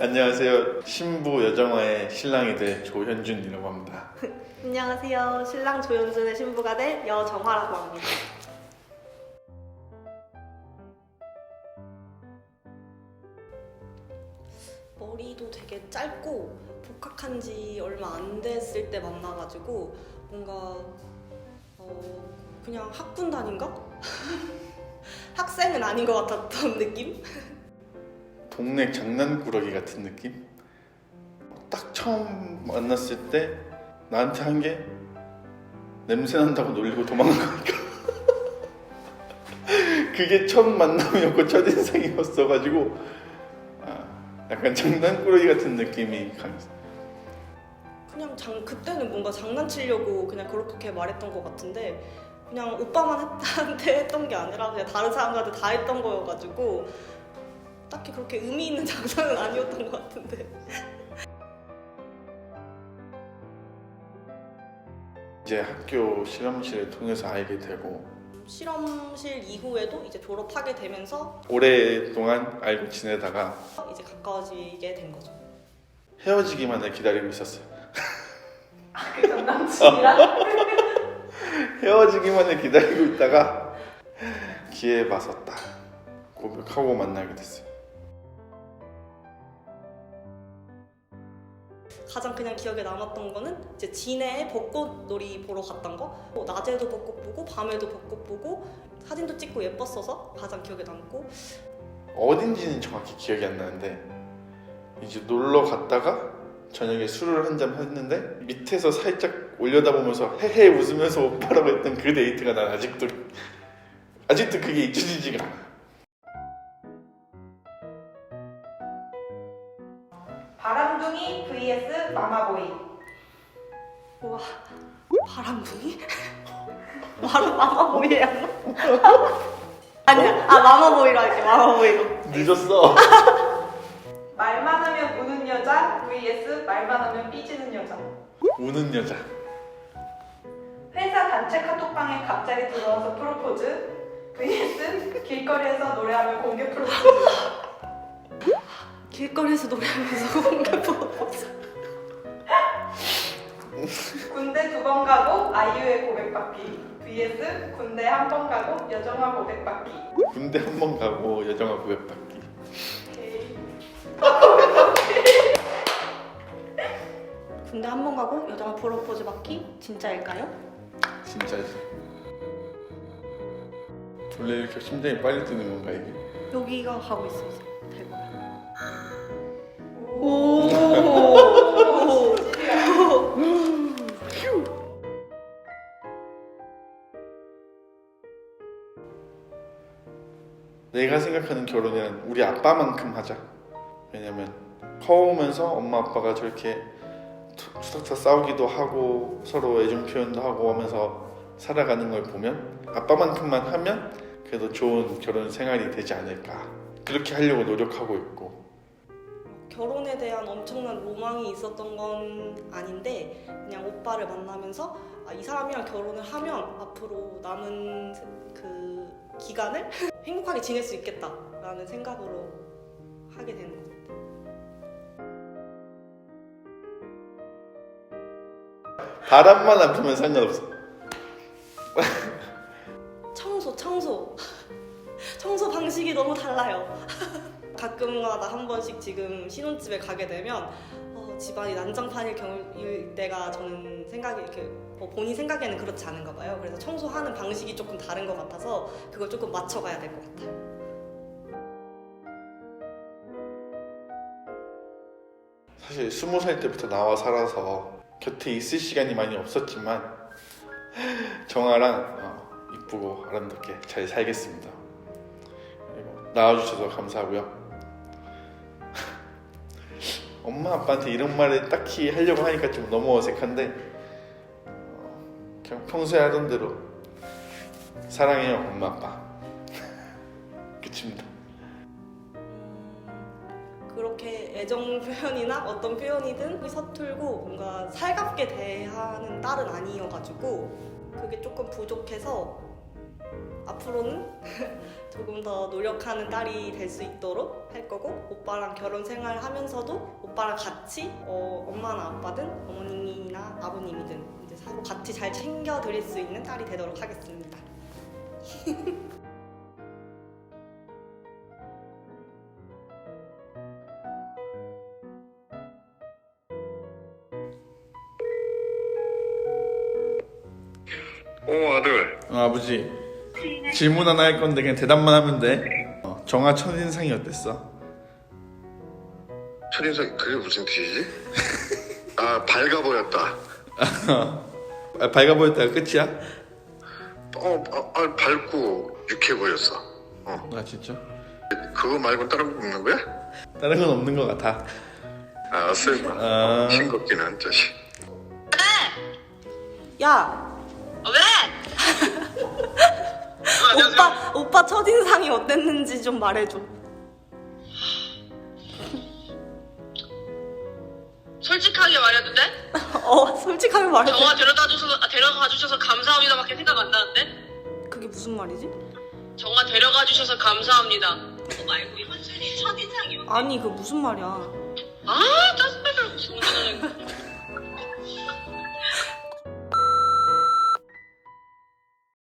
안녕하세요. 신부 여정화의 신랑이 될 조현준이라고 합니다. 안녕하세요. 신랑 조연준의 신부가 될 여정화라고 합니다. 머리도 되게 짧고 복학한 지 얼마 안 됐을 때 만나가지고 뭔가 어, 그냥 학군 단인가? 학생은 아닌 것 같았던 느낌? 동네 장난꾸러기 같은 느낌? 딱 처음 만났을 때 나한테 한 게 냄새 난다고 놀리고 도망가니까 그게 첫 만남이었고 첫 인상이었어가지고 아, 약간 장난꾸러기 같은 느낌이 강했어. 그냥 장, 그때는 뭔가 장난치려고 그냥 그렇게 말했던 것 같은데 그냥 오빠만 한테 했던 게 아니라 그냥 다른 사람들한테 다 했던 거여가지고 딱히 그렇게 의미 있는 장난은 아니었던 것 같은데 이제 학교 실험실을 통해서 알게 되고 실험실 이후에도 이제 졸업하게 되면서 오랫동안 알고 지내다가 이제 가까워지게 된 거죠. 헤어지기만을 기다리고 있었어요. 그 장난치기랑 헤어지기만을 기다리고 있다가 기회 봐서 딱 고백하고 만나게 됐어요. 가장 그냥 기억에 남았던 거는 이제 진해에 벚꽃놀이 보러 갔던 거 뭐 낮에도 벚꽃 보고 밤에도 벚꽃 보고 사진도 찍고 예뻤어서 가장 기억에 남고 어딘지는 정확히 기억이 안 나는데 이제 놀러 갔다가 저녁에 술을 한 잔 했는데 밑에서 살짝 올려다보면서 헤헤 웃으면서 오빠라고 했던 그 데이트가 난 아직도 아직도 그게 잊혀지지가 않아. 마마보이 우와 바람둥이? 바람 마마보이야 아니야 아 마마보이로 할게 마마보이로 늦었어. 말 많으면 우는 여자 vs 말 많으면 삐지는 여자 우는 여자. 회사 단체 카톡방에 갑자기 들어와서 프로포즈 vs 길거리에서 노래하며 공개 프로포즈 길거리에서 노래하면서 공개 프로 가고 아이유의 고백받기 vs 군대 한 번 가고 여정아 고백받기 군대 한 번 가고 여정아 고백받기. 오케이. 군대 한 번 가고 여자가 프로포즈 받기 진짜일까요? 진짜지. 원래 이렇게 심장이 빨리 뛰는 건가 이게? 여기가 가고 있어서 될 내가 생각하는 결혼이란 우리 아빠만큼 하자. 왜냐면 커오면서 엄마 아빠가 저렇게 투- 투닥투닥 싸우기도 하고 서로 애정 표현도 하고 하면서 살아가는 걸 보면 아빠만큼만 하면 그래도 좋은 결혼 생활이 되지 않을까. 그렇게 하려고 노력하고 있고 결혼에 대한 엄청난 로망이 있었던 건 아닌데 그냥 오빠를 만나면서 아, 이 사람이랑 결혼을 하면 앞으로 남은 그 기간을 행복하게 지낼 수 있겠다라는 생각으로 하게 되는 것 같아요. 바람만 안 불면 상관없어. 청소, 청소. 청소 방식이 너무 달라요. 가끔마다 한 번씩 지금 신혼집에 가게 되면 어, 집안이 난장판일 경우일 때가 저는 생각이 이렇게 어, 본인 생각에는 그렇지 않은가 봐요. 그래서 청소하는 방식이 조금 다른 것 같아서 그걸 조금 맞춰가야 될 것 같아요. 사실 스무 살 때부터 나와 살아서 곁에 있을 시간이 많이 없었지만 정아랑 어, 이쁘고 아름답게 잘 살겠습니다. 그리고 나와주셔서 감사하고요. 엄마 아빠한테 이런 말을 딱히 하려고 하니까 좀 너무 어색한데 어, 그냥 평소에 하던 대로 사랑해요 엄마 아빠. 끝입니다. 그렇게 애정 표현이나 어떤 표현이든 서툴고 뭔가 살갑게 대하는 딸은 아니어가지고 그게 조금 부족해서 앞으로는 조금 더 노력하는 딸이 될 수 있도록 할 거고 오빠랑 결혼 생활 하면서도 오빠랑 같이 어, 엄마나 아빠든 어머님이나 아버님이든 이제 서로 같이 잘 챙겨 드릴 수 있는 딸이 되도록 하겠습니다. 어 아들 어, 아버지 질문 하나 할 건데 그냥 대답만 하면 돼. 어, 정아 첫인상이 어땠어? 첫인상 그게 무슨 뜻이지? 아 밝아 보였다 아, 밝아 보였다가 끝이야? 어, 어, 아, 밝고 유쾌해 보였어 어 아 진짜? 그거 말고 다른 거 없는 거야? 다른 건 없는 것 같아. 아 쓸마 아. 싱겁기는 자식 야 오빠 오빠 첫인상이 어땠는지 좀 말해줘. 솔직하게 말해도 돼? 어 솔직하게 말해줘. 정화 데려다 주셔서 아, 데려가 주셔서 감사합니다밖에 생각 안 나는데? 그게 무슨 말이지? 정화 데려가 주셔서 감사합니다. 그거 말고 현준이 첫인상이요. 아니 그 무슨 말이야? 아 짜증나 무슨 말이야.